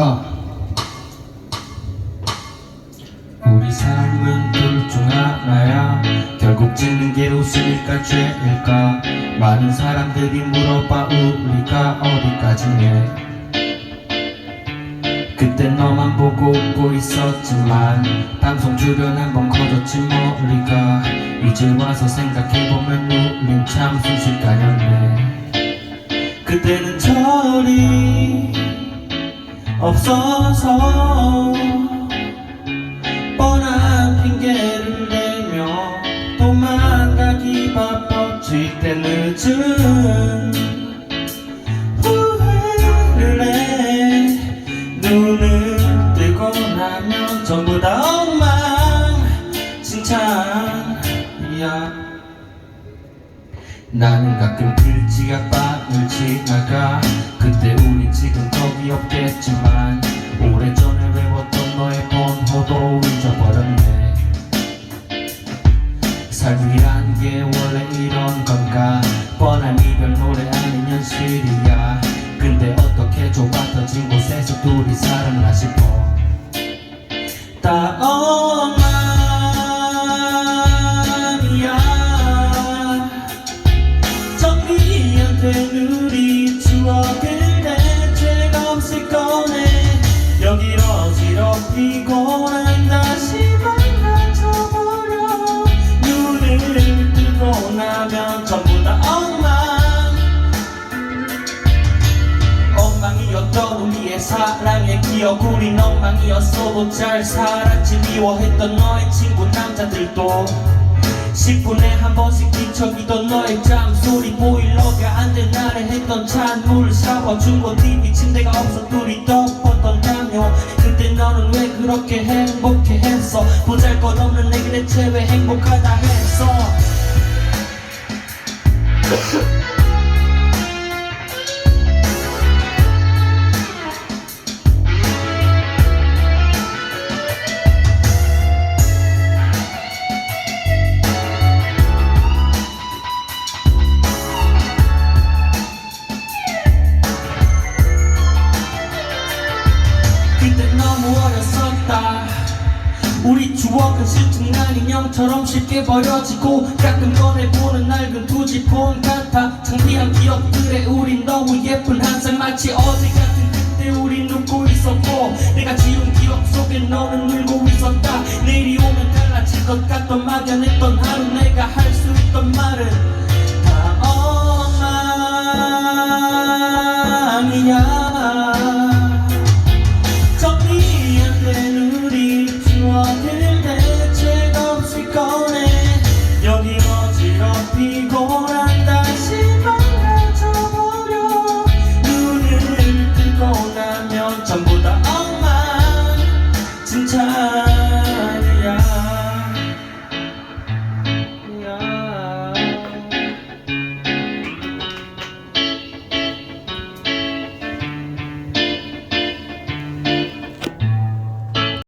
아. 우리 삶은 둘 중 하나야 결국 짓는 게 웃음일까 죄일까? 많은 사람들이 물어봐 우리가 어디까지네? 그때 너만 보고 웃고 있었지만 방송 출연 한번 커졌지 머리가. 이제 와서 생각해보면 우린 참 순식간이었네. 그때는 철이 없어서 뻔한 핑계를 내며 도망가기 바빴지 때 늦은 후회를 해. 눈을 뜨고 나면 전부 다 엉망진창이야. 나는 가끔 글지각방을 지나가 그때 우린 지금 거기 없겠지만 오래전에 외웠던 너의 번호도 잊어버렸네. 삶이란 게 원래 이런 건가 엉망이었던 우리의 사랑의 기억. 우린 엉망이었어도 잘 살았지. 미워했던 너의 친구 남자들도 10분에 한 번씩 뒤척이던 너의 잠소리. 보일러가 안 된 날에 했던 찬물 샤워 중고 TV 침대가 없어 둘이 덮었던 담요. 그때 너는 왜 그렇게 행복해 했어? 보잘것없는 내게 대체 왜 행복하다 했어 우리 추억은 실증난 인형처럼 쉽게 버려지고 가끔 꺼내보는 낡은 투지폰 같아 창피한 기억들에 우린 너무 예쁜 한상 마치 어제 같은 그때 우린 웃고 있었고 내가 지운 기억 속에 너는 울고 있었다 내일이 오면 달라질 것 같던 막연했던 하루